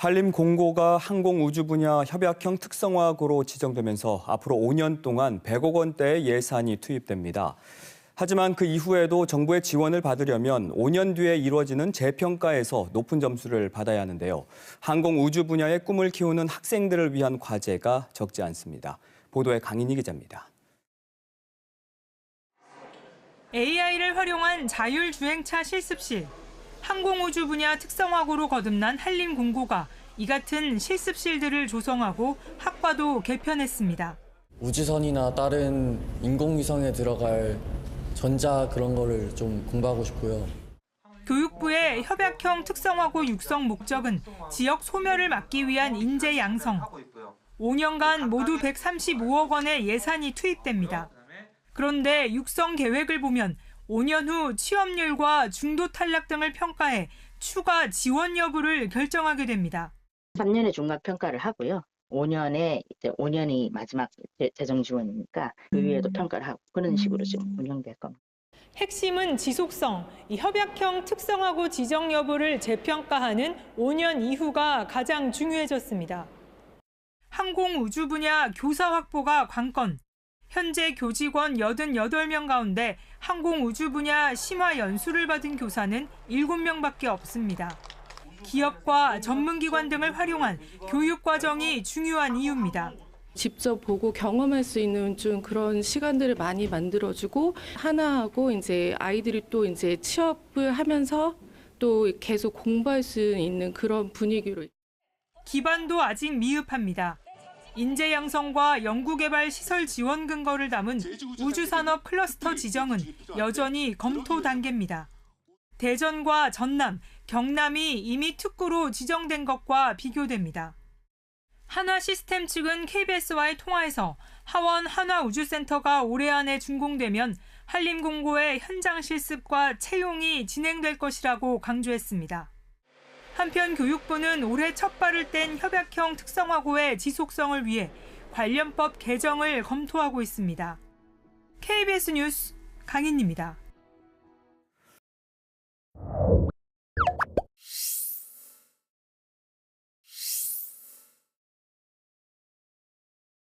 한림 공고가 항공 우주 분야 협약형 특성화고로 지정되면서 앞으로 5년 동안 100억 원대의 예산이 투입됩니다. 하지만 그 이후에도 정부의 지원을 받으려면 5년 뒤에 이루어지는 재평가에서 높은 점수를 받아야 하는데요. 항공 우주 분야의 꿈을 키우는 학생들을 위한 과제가 적지 않습니다. 보도에 강인희 기자입니다. AI를 활용한 자율주행차 실습실. 항공우주 분야 특성화고로 거듭난 한림공고가 이 같은 실습실들을 조성하고 학과도 개편했습니다. 우주선이나 다른 인공위성에 들어갈 전자 그런 거를 좀 공부하고 싶고요. 교육부의 협약형 특성화고 육성 목적은 지역 소멸을 막기 위한 인재 양성. 5년간 모두 135억 원의 예산이 투입됩니다. 그런데 육성 계획을 보면 5년 후 취업률과 중도 탈락 등을 평가해 추가 지원 여부를 결정하게 됩니다. 3년의 중간 평가를 하고요. 5년에 이제 5년이 마지막 재- 재정 지원이니까 그 위에도 음. 평가를 하고 그런 식으로 지금 운영될 겁니다. 핵심은 지속성, 이 협약형 특성하고 지정 여부를 재평가하는 5년 이후가 가장 중요해졌습니다. 항공 우주 분야 교사 확보가 관건. 현재 교직원 88명 가운데 항공 우주 분야 심화 연수를 받은 교사는 7명밖에 없습니다. 기업과 전문기관 등을 활용한 교육 과정이 중요한 이유입니다. 직접 보고 경험할 수 있는 좀 그런 시간들을 많이 만들어주고 하나하고 이제 아이들이 또 이제 취업을 하면서 또 계속 공부할 수 있는 그런 분위기로 기반도 아직 미흡합니다. 인재 양성과 연구개발 시설 지원 근거를 담은 우주산업 클러스터 지정은 여전히 검토 단계입니다. 대전과 전남, 경남이 이미 특구로 지정된 것과 비교됩니다. 한화 시스템 측은 KBS와의 통화에서 하원 한화우주센터가 올해 안에 준공되면 한림공고의 현장 실습과 채용이 진행될 것이라고 강조했습니다. 한편 교육부는 올해 첫 발을 뗀 협약형 특성화고의 지속성을 위해 관련법 개정을 검토하고 있습니다. KBS 뉴스 강인입니다.